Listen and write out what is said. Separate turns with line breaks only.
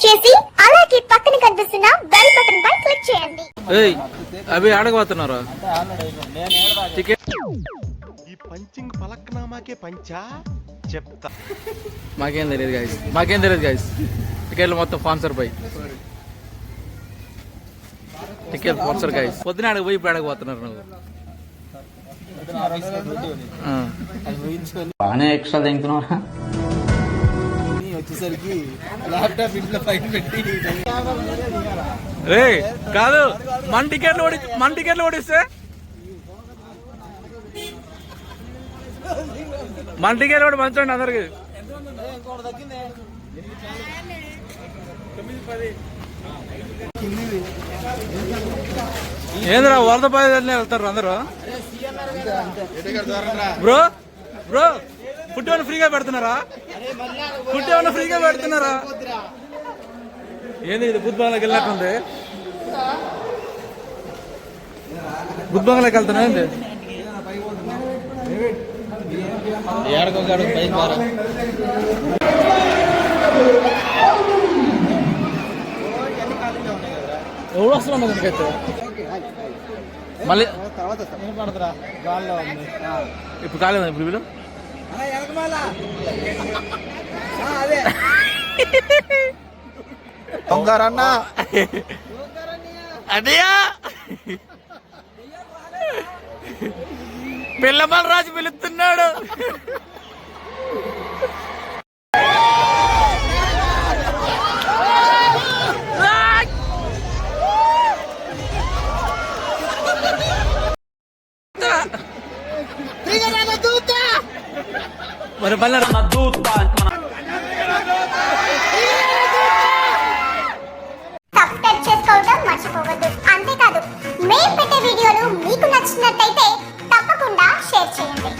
Press చేసి అలాగే పక్కన కనిపిస్తున్న బెల్ బటన్ పై క్లిక్ చేయండి.
ఏయ్ అవి ఆడకపోతున్నారా? టికెట్
ఈ పంచింగ్ పలక్నామాకే పంచా? చెప్తా.
మాకేం తెలియదు గాయస్ మాకేం తెలియదు గాయస్ టికెట్లు మొత్తం స్పాన్సర్ పై టికెట్ స్పాన్సర్ గాయస్ పొద్దున ఆడకు పోయి ఇప్పుడు ఆడకపోతున్నారు నువ్వు.
బాగానే ఎక్స్ట్రా తింటున్నారా
వచ్చేసరికి ల్యాప్టాప్ ఇంట్లో పైన పెట్టి
రే కాదు మన టికెట్లు ఓడి మన టికెట్లు ఓడిస్తే? మన టికెట్లు ఓడి మంచండి అందరికి. ఏంద్రా వరద బాధితులనే వెళ్తారు అందరూ? బ్రో బ్రో ఫుడ్ ఫ్రీగా పెడుతున్నారా? ఫుడ్ ఏమైనా ఫ్రీగా పెడుతున్నారా? ఏంది ఇది బుద్ధబంగ్లాకి వెళ్ళినట్టుంది బుద్ధబంగ్లాకి వెళ్తున్నా ఏంది?
ఏడకొకడు పైకి బారా
ఎవరు వస్తున్నా దానికైతే మళ్ళీ
తర్వాత
ఇప్పుడు కాలేదా ఇప్పుడు వీళ్ళు
దొంగరన్న
అదయా. పిల్లమల రాజు పిలుస్తున్నాడు. మరి మళ్ళీ
సబ్స్క్రైబ్ వీడియోలు మీకు నచ్చినట్టయితే తప్పకుండా షేర్ చేయండి.